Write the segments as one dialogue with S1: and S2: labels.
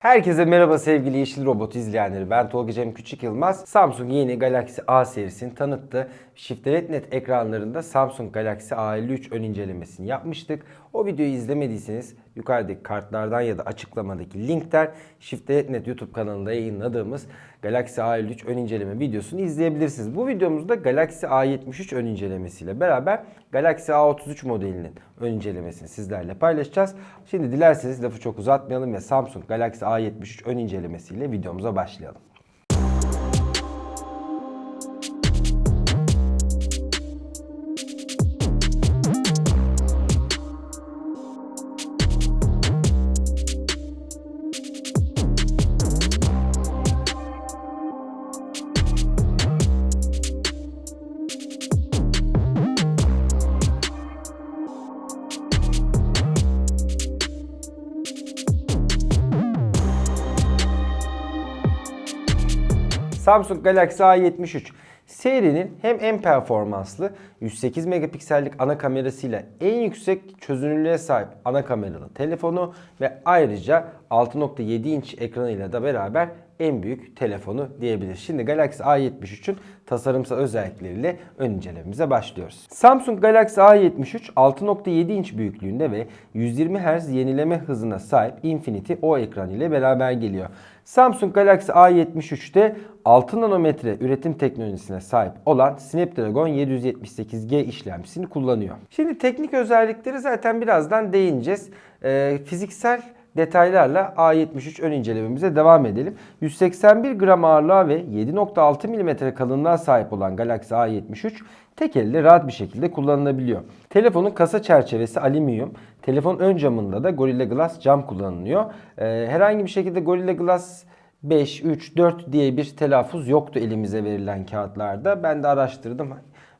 S1: Herkese merhaba sevgili Yeşil Robot izleyenleri. Ben Tolga Cem Küçük Yılmaz. Samsung yeni Galaxy A serisini tanıttı. Shift Net ekranlarında Samsung Galaxy A53 ön incelemesini yapmıştık. O videoyu izlemediyseniz yukarıdaki kartlardan ya da açıklamadaki linkten Shift Net YouTube kanalında yayınladığımız Galaxy A53 ön inceleme videosunu izleyebilirsiniz. Bu videomuzda Galaxy A73 ön incelemesiyle beraber Galaxy A33 modelinin ön incelemesini sizlerle paylaşacağız. Şimdi dilerseniz lafı çok uzatmayalım ve Samsung Galaxy A73 ön incelemesiyle videomuza başlayalım. Samsung Galaxy A73 serinin hem en performanslı 108 megapiksellik ana kamerasıyla en yüksek çözünürlüğe sahip ana kameralı telefonu ve ayrıca 6.7 inç ekranıyla da beraber en büyük telefonu diyebiliriz. Şimdi Galaxy A73'ün tasarımsal özellikleriyle ön incelememize başlıyoruz. Samsung Galaxy A73 6.7 inç büyüklüğünde ve 120 Hz yenileme hızına sahip Infinity O ekran ile beraber geliyor. Samsung Galaxy A73'te 6 nanometre üretim teknolojisine sahip olan Snapdragon 778G işlemcisini kullanıyor. Şimdi teknik özellikleri zaten birazdan değineceğiz. Ee, fiziksel detaylarla A73 ön incelememize devam edelim. 181 gram ağırlığa ve 7.6 mm kalınlığa sahip olan Galaxy A73 tek elle rahat bir şekilde kullanılabiliyor. Telefonun kasa çerçevesi alüminyum. Telefon ön camında da Gorilla Glass cam kullanılıyor. Ee, herhangi bir şekilde Gorilla Glass 5, 3, 4 diye bir telaffuz yoktu elimize verilen kağıtlarda. Ben de araştırdım.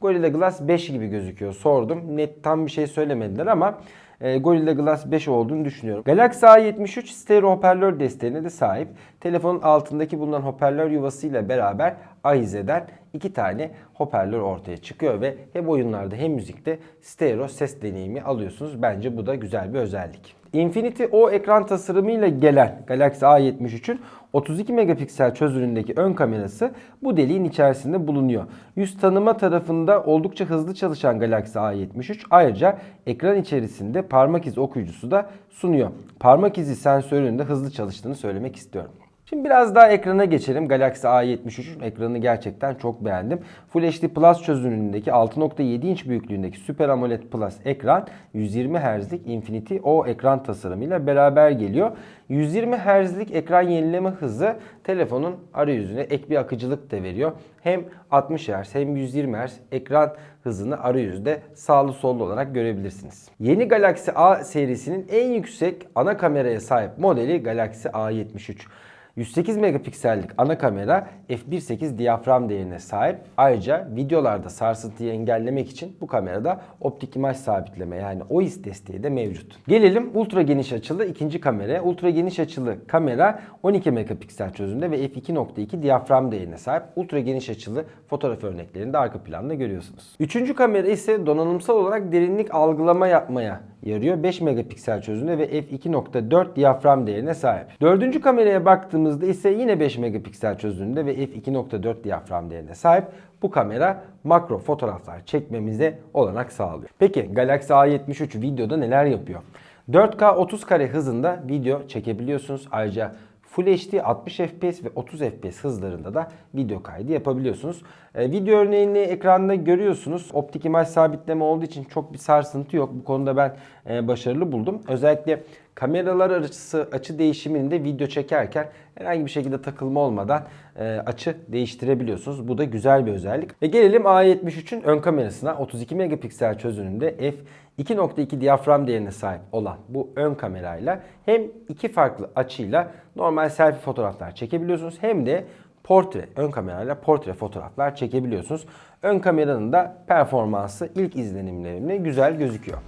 S1: Gorilla Glass 5 gibi gözüküyor. Sordum. Net tam bir şey söylemediler ama e, Gorilla Glass 5 olduğunu düşünüyorum. Galaxy A73 stereo hoparlör desteğine de sahip. Telefonun altındaki bulunan hoparlör yuvasıyla beraber ahizeden iki tane hoparlör ortaya çıkıyor ve hem oyunlarda hem müzikte stereo ses deneyimi alıyorsunuz. Bence bu da güzel bir özellik. Infinity O ekran tasarımıyla gelen Galaxy A73'ün 32 megapiksel çözünürlüğündeki ön kamerası bu deliğin içerisinde bulunuyor. Yüz tanıma tarafında oldukça hızlı çalışan Galaxy A73 ayrıca ekran içerisinde parmak izi okuyucusu da sunuyor. Parmak izi sensörünün de hızlı çalıştığını söylemek istiyorum. Şimdi biraz daha ekrana geçelim. Galaxy A73'ün ekranını gerçekten çok beğendim. Full HD Plus çözünürlüğündeki 6.7 inç büyüklüğündeki Super AMOLED Plus ekran 120 Hz'lik Infinity O ekran tasarımıyla beraber geliyor. 120 Hz'lik ekran yenileme hızı telefonun arayüzüne ek bir akıcılık da veriyor. Hem 60 Hz hem 120 Hz ekran hızını arayüzde sağlı sollu olarak görebilirsiniz. Yeni Galaxy A serisinin en yüksek ana kameraya sahip modeli Galaxy A73. 108 megapiksellik ana kamera f1.8 diyafram değerine sahip. Ayrıca videolarda sarsıntıyı engellemek için bu kamerada optik imaj sabitleme yani OIS desteği de mevcut. Gelelim ultra geniş açılı ikinci kameraya. Ultra geniş açılı kamera 12 megapiksel çözünürlüğünde ve f2.2 diyafram değerine sahip. Ultra geniş açılı fotoğraf örneklerini de arka planda görüyorsunuz. Üçüncü kamera ise donanımsal olarak derinlik algılama yapmaya yarıyor. 5 megapiksel çözünürlüğünde ve f2.4 diyafram değerine sahip. Dördüncü kameraya baktığımızda ise yine 5 megapiksel çözünürlüğünde ve f2.4 diyafram değerine sahip. Bu kamera makro fotoğraflar çekmemize olanak sağlıyor. Peki Galaxy A73 videoda neler yapıyor? 4K 30 kare hızında video çekebiliyorsunuz. Ayrıca Full HD 60 FPS ve 30 FPS hızlarında da video kaydı yapabiliyorsunuz. E, video örneğini ekranda görüyorsunuz. Optik imaj sabitleme olduğu için çok bir sarsıntı yok. Bu konuda ben e, başarılı buldum. Özellikle kameralar arası açı değişiminde video çekerken herhangi bir şekilde takılma olmadan e, açı değiştirebiliyorsunuz. Bu da güzel bir özellik. Ve gelelim A73'ün ön kamerasına 32 megapiksel çözünürlüğünde f 2.2 diyafram değerine sahip olan bu ön kamerayla hem iki farklı açıyla normal selfie fotoğraflar çekebiliyorsunuz hem de portre, ön kamerayla portre fotoğraflar çekebiliyorsunuz. Ön kameranın da performansı ilk izlenimlerimle güzel gözüküyor.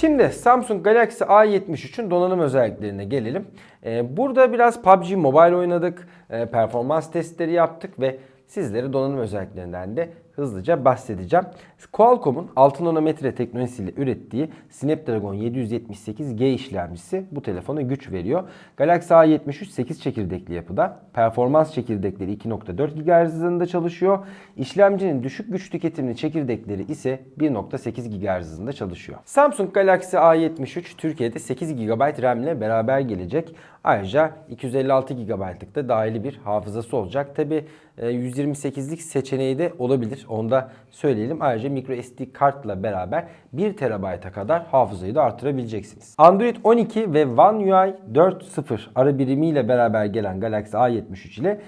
S1: Şimdi Samsung Galaxy A73'ün donanım özelliklerine gelelim. Ee, burada biraz PUBG Mobile oynadık, e, performans testleri yaptık ve sizlere donanım özelliklerinden de hızlıca bahsedeceğim. Qualcomm'un 6 nanometre teknolojisiyle ürettiği Snapdragon 778G işlemcisi bu telefona güç veriyor. Galaxy A73 8 çekirdekli yapıda. Performans çekirdekleri 2.4 GHz hızında çalışıyor. İşlemcinin düşük güç tüketimli çekirdekleri ise 1.8 GHz hızında çalışıyor. Samsung Galaxy A73 Türkiye'de 8 GB RAM ile beraber gelecek. Ayrıca 256 GB'lık da dahili bir hafızası olacak. Tabi 128'lik seçeneği de olabilir. Onu da söyleyelim. Ayrıca microSD kartla beraber 1 TB'a kadar hafızayı da artırabileceksiniz. Android 12 ve One UI 4.0 ara birimiyle beraber gelen Galaxy A73 ile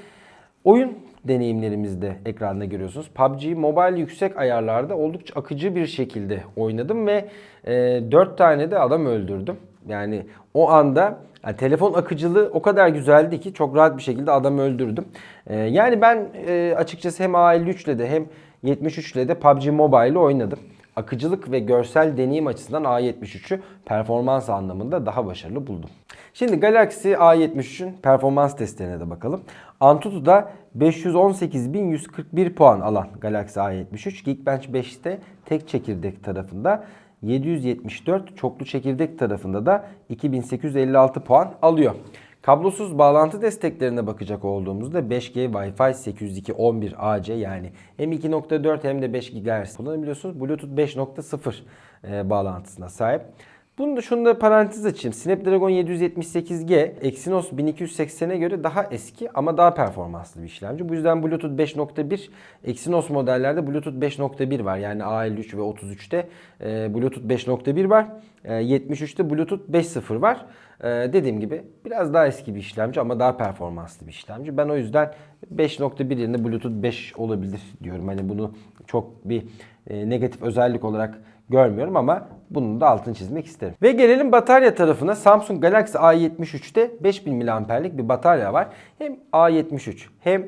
S1: oyun deneyimlerimizde ekranda görüyorsunuz. PUBG Mobile yüksek ayarlarda oldukça akıcı bir şekilde oynadım ve e, 4 tane de adam öldürdüm. Yani o anda yani telefon akıcılığı o kadar güzeldi ki çok rahat bir şekilde adamı öldürdüm. Ee, yani ben e, açıkçası hem A53 ile de hem 73 ile de PUBG Mobile ile oynadım. Akıcılık ve görsel deneyim açısından A73'ü performans anlamında daha başarılı buldum. Şimdi Galaxy A73'ün performans testlerine de bakalım. Antutu'da 518.141 puan alan Galaxy A73 Geekbench 5'te tek çekirdek tarafında 774 çoklu çekirdek tarafında da 2856 puan alıyor. Kablosuz bağlantı desteklerine bakacak olduğumuzda 5G Wi-Fi 802.11ac yani hem 2.4 hem de 5 GHz kullanabiliyorsunuz. Bluetooth 5.0 e, bağlantısına sahip. Bunu da şunu da parantez açayım. Snapdragon 778G Exynos 1280'e göre daha eski ama daha performanslı bir işlemci. Bu yüzden Bluetooth 5.1 Exynos modellerde Bluetooth 5.1 var. Yani A53 ve 33'te e, Bluetooth 5.1 var. E, 73'te Bluetooth 5.0 var. E, dediğim gibi biraz daha eski bir işlemci ama daha performanslı bir işlemci. Ben o yüzden 5.1 yerine Bluetooth 5 olabilir diyorum. Hani bunu çok bir e, negatif özellik olarak görmüyorum ama bunun da altını çizmek isterim. Ve gelelim batarya tarafına. Samsung Galaxy A73'te 5000 mAh'lik bir batarya var. Hem A73 hem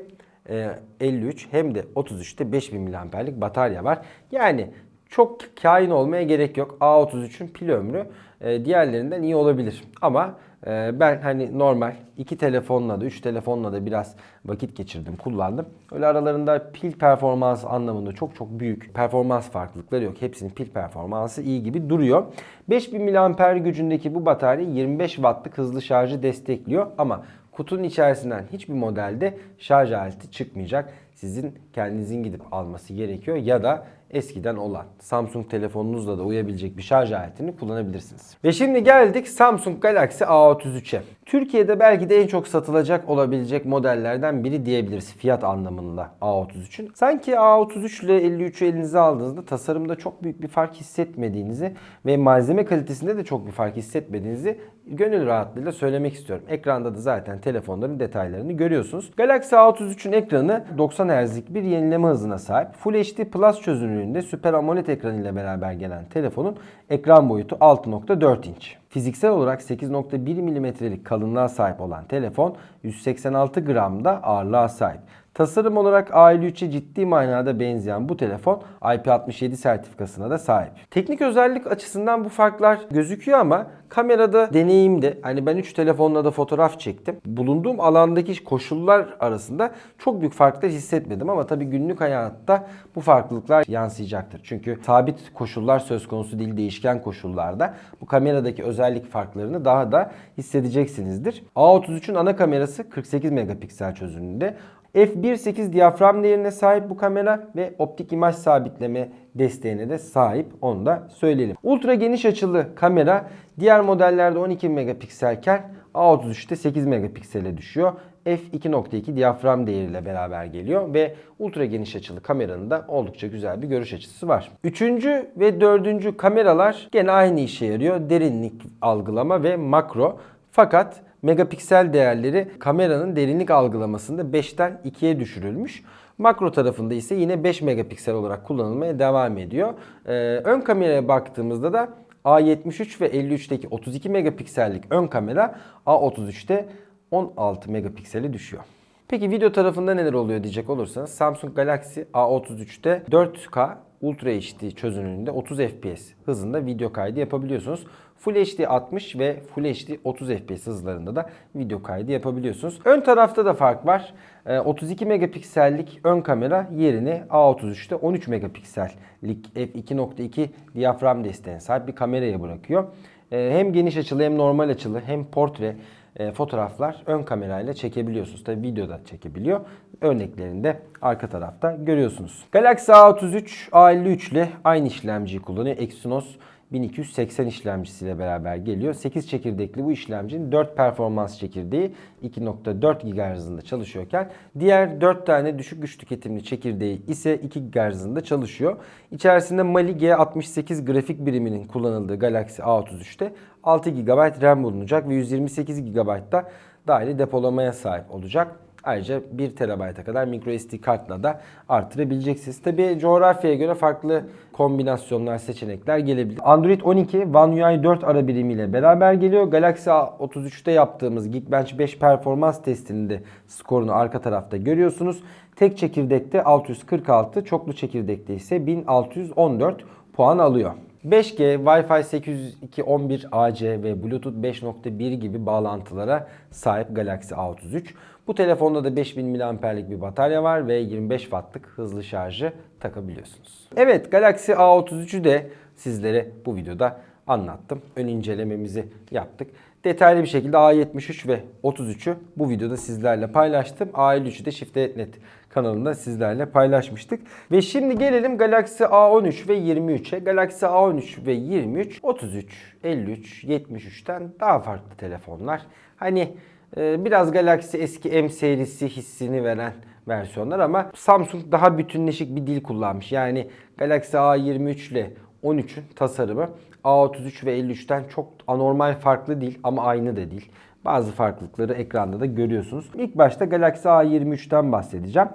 S1: 53 hem de 33'te 5000 mAh'lik batarya var. Yani çok kain olmaya gerek yok. A33'ün pil ömrü e, diğerlerinden iyi olabilir. Ama e, ben hani normal iki telefonla da üç telefonla da biraz vakit geçirdim, kullandım. Öyle aralarında pil performans anlamında çok çok büyük performans farklılıkları yok. Hepsinin pil performansı iyi gibi duruyor. 5000 mAh gücündeki bu batarya 25 wattlık hızlı şarjı destekliyor ama kutunun içerisinden hiçbir modelde şarj aleti çıkmayacak. Sizin kendinizin gidip alması gerekiyor ya da eskiden olan Samsung telefonunuzla da uyabilecek bir şarj aletini kullanabilirsiniz. Ve şimdi geldik Samsung Galaxy A33'e. Türkiye'de belki de en çok satılacak olabilecek modellerden biri diyebiliriz fiyat anlamında A33'ün. Sanki A33 ile 53'ü elinize aldığınızda tasarımda çok büyük bir fark hissetmediğinizi ve malzeme kalitesinde de çok bir fark hissetmediğinizi gönül rahatlığıyla söylemek istiyorum. Ekranda da zaten telefonların detaylarını görüyorsunuz. Galaxy A33'ün ekranı 90 Hz'lik bir yenileme hızına sahip. Full HD Plus çözünürlüğünde Super AMOLED ekranı ile beraber gelen telefonun ekran boyutu 6.4 inç. Fiziksel olarak 8.1 mm'lik kalınlığa sahip olan telefon 186 gramda ağırlığa sahip. Tasarım olarak A53'e ciddi manada benzeyen bu telefon IP67 sertifikasına da sahip. Teknik özellik açısından bu farklar gözüküyor ama kamerada deneyimde hani ben 3 telefonla da fotoğraf çektim. Bulunduğum alandaki koşullar arasında çok büyük farklar hissetmedim ama tabii günlük hayatta bu farklılıklar yansıyacaktır. Çünkü sabit koşullar söz konusu değil değişken koşullarda bu kameradaki özellik farklarını daha da hissedeceksinizdir. A33'ün ana kamerası 48 megapiksel çözünürlüğünde. F1.8 diyafram değerine sahip bu kamera ve optik imaj sabitleme desteğine de sahip. Onu da söyleyelim. Ultra geniş açılı kamera diğer modellerde 12 megapikselken A33'te 8 megapiksele düşüyor. F2.2 diyafram değeriyle beraber geliyor ve ultra geniş açılı kameranın da oldukça güzel bir görüş açısı var. Üçüncü ve dördüncü kameralar gene aynı işe yarıyor. Derinlik algılama ve makro. Fakat megapiksel değerleri kameranın derinlik algılamasında 5'ten 2'ye düşürülmüş. Makro tarafında ise yine 5 megapiksel olarak kullanılmaya devam ediyor. Ee, ön kameraya baktığımızda da A73 ve 53'teki 32 megapiksellik ön kamera A33'te 16 megapiksele düşüyor. Peki video tarafında neler oluyor diyecek olursanız Samsung Galaxy A33'te 4K Ultra HD çözünürlüğünde 30 FPS hızında video kaydı yapabiliyorsunuz. Full HD 60 ve Full HD 30 FPS hızlarında da video kaydı yapabiliyorsunuz. Ön tarafta da fark var. Ee, 32 megapiksellik ön kamera yerini A33'te 13 megapiksellik f2.2 diyafram desteğine sahip bir kameraya bırakıyor. Ee, Hem geniş açılı hem normal açılı hem portre e, fotoğraflar ön kamerayla çekebiliyorsunuz. Tabi videoda çekebiliyor. Örneklerini de arka tarafta görüyorsunuz. Galaxy A33 A53 ile aynı işlemciyi kullanıyor. Exynos 1280 işlemcisiyle beraber geliyor. 8 çekirdekli bu işlemcinin 4 performans çekirdeği 2.4 GHz hızında çalışıyorken diğer 4 tane düşük güç tüketimli çekirdeği ise 2 GHz hızında çalışıyor. İçerisinde Mali G68 grafik biriminin kullanıldığı Galaxy A33'te 6 GB RAM bulunacak ve 128 GB da dahili depolamaya sahip olacak. Ayrıca 1 TB'a kadar microSD kartla da artırabileceksiniz. Tabi coğrafyaya göre farklı kombinasyonlar, seçenekler gelebilir. Android 12 One UI 4 ara birimiyle beraber geliyor. Galaxy A33'te yaptığımız Geekbench 5 performans testinde skorunu arka tarafta görüyorsunuz. Tek çekirdekte 646, çoklu çekirdekte ise 1614 puan alıyor. 5G, Wi-Fi 802.11 AC ve Bluetooth 5.1 gibi bağlantılara sahip Galaxy A33. Bu telefonda da 5000 mAh'lik bir batarya var ve 25 Watt'lık hızlı şarjı takabiliyorsunuz. Evet Galaxy A33'ü de sizlere bu videoda anlattım. Ön incelememizi yaptık. Detaylı bir şekilde A73 ve 33'ü bu videoda sizlerle paylaştım. A53'ü de Shift.net kanalında sizlerle paylaşmıştık. Ve şimdi gelelim Galaxy A13 ve 23'e. Galaxy A13 ve 23, 33, 53, 73'ten daha farklı telefonlar. Hani biraz Galaxy eski M serisi hissini veren versiyonlar ama Samsung daha bütünleşik bir dil kullanmış. Yani Galaxy A23 ile 13'ün tasarımı A33 ve 53'ten çok anormal farklı değil ama aynı da değil. Bazı farklılıkları ekranda da görüyorsunuz. İlk başta Galaxy A23'ten bahsedeceğim.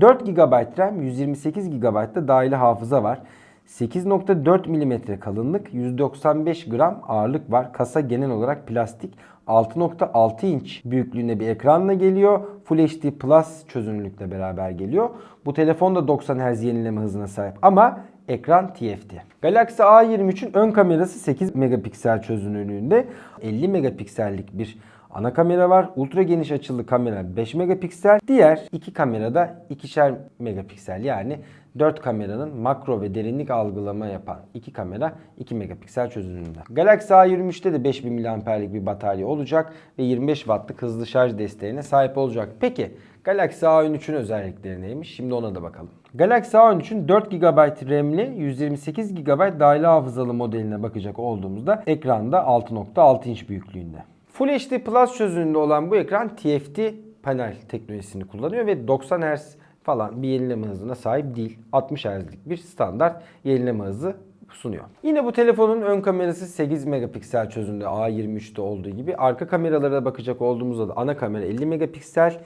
S1: 4 GB RAM, 128 GB da dahili hafıza var. 8.4 mm kalınlık, 195 gram ağırlık var. Kasa genel olarak plastik. 6.6 inç büyüklüğünde bir ekranla geliyor. Full HD Plus çözünürlükle beraber geliyor. Bu telefon da 90 Hz yenileme hızına sahip ama ekran TFT. Galaxy A23'ün ön kamerası 8 megapiksel çözünürlüğünde 50 megapiksellik bir ana kamera var. Ultra geniş açılı kamera 5 megapiksel. Diğer iki kamerada ikişer megapiksel yani 4 kameranın makro ve derinlik algılama yapan iki kamera 2 megapiksel çözünürlüğünde. Galaxy A23'te de 5000 mAh'lik bir batarya olacak ve 25 Watt'lık hızlı şarj desteğine sahip olacak. Peki Galaxy A13'ün özellikleri neymiş? Şimdi ona da bakalım. Galaxy A13'ün 4 GB RAM'li 128 GB dahili hafızalı modeline bakacak olduğumuzda ekranda 6.6 inç büyüklüğünde. Full HD Plus çözünürlüğünde olan bu ekran TFT panel teknolojisini kullanıyor ve 90 Hz falan bir yenileme hızına sahip değil. 60 Hz'lik bir standart yenileme hızı sunuyor. Yine bu telefonun ön kamerası 8 megapiksel çözünürlüğü A23'te olduğu gibi. Arka kameralara bakacak olduğumuzda da ana kamera 50 megapiksel.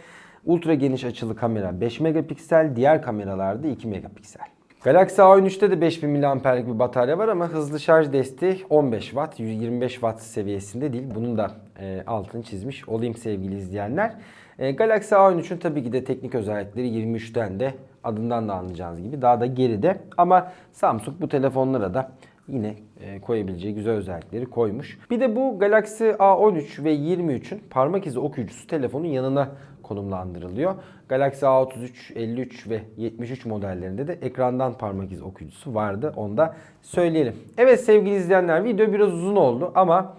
S1: Ultra geniş açılı kamera 5 megapiksel. Diğer kameralarda 2 megapiksel. Galaxy A13'te de 5000 mAh'lik bir batarya var ama hızlı şarj desteği 15 Watt, 125 Watt seviyesinde değil. Bunun da e, altını çizmiş olayım sevgili izleyenler. E, Galaxy A13'ün tabii ki de teknik özellikleri 23'ten de adından da anlayacağınız gibi daha da geride. Ama Samsung bu telefonlara da yine e, koyabileceği güzel özellikleri koymuş. Bir de bu Galaxy A13 ve 23'ün parmak izi okuyucusu telefonun yanına konumlandırılıyor. Galaxy A33, 53 ve 73 modellerinde de ekrandan parmak izi okuyucusu vardı. Onu da söyleyelim. Evet sevgili izleyenler video biraz uzun oldu ama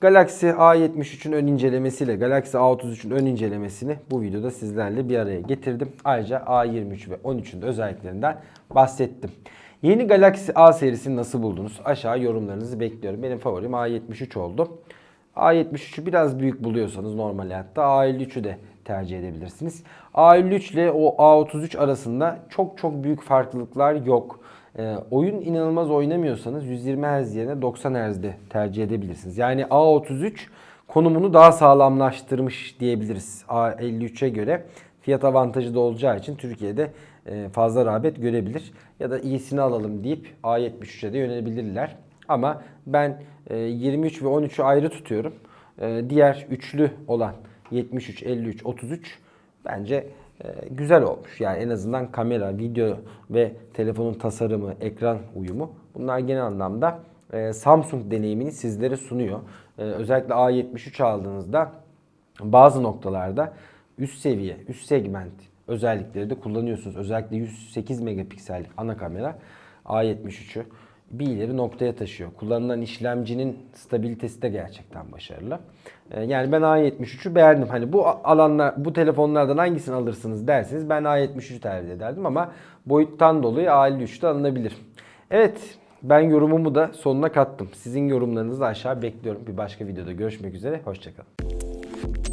S1: Galaxy A73'ün ön incelemesiyle Galaxy A33'ün ön incelemesini bu videoda sizlerle bir araya getirdim. Ayrıca A23 ve 13'ün de özelliklerinden bahsettim. Yeni Galaxy A serisini nasıl buldunuz? Aşağı yorumlarınızı bekliyorum. Benim favorim A73 oldu. A73'ü biraz büyük buluyorsanız normal hayatta A53'ü de tercih edebilirsiniz. A53 ile o A33 arasında çok çok büyük farklılıklar yok. Ee, oyun inanılmaz oynamıyorsanız 120 Hz yerine 90 Hz'de tercih edebilirsiniz. Yani A33 konumunu daha sağlamlaştırmış diyebiliriz A53'e göre. Fiyat avantajı da olacağı için Türkiye'de e, fazla rağbet görebilir. Ya da iyisini alalım deyip A73'e de yönelebilirler. Ama ben e, 23 ve 13'ü ayrı tutuyorum. E, diğer üçlü olan 73, 53, 33 bence e, güzel olmuş. Yani en azından kamera, video ve telefonun tasarımı, ekran uyumu bunlar genel anlamda e, Samsung deneyimini sizlere sunuyor. E, özellikle A73 aldığınızda bazı noktalarda üst seviye, üst segment özellikleri de kullanıyorsunuz. Özellikle 108 megapiksellik ana kamera A73'ü bir ileri noktaya taşıyor. Kullanılan işlemcinin stabilitesi de gerçekten başarılı. Ee, Yani ben A73'ü beğendim. Hani bu alanlar, bu telefonlardan hangisini alırsınız derseniz ben A73'ü tercih ederdim ama boyuttan dolayı A53 de alınabilir. Evet, ben yorumumu da sonuna kattım. Sizin yorumlarınızı aşağı bekliyorum. Bir başka videoda görüşmek üzere. Hoşçakalın.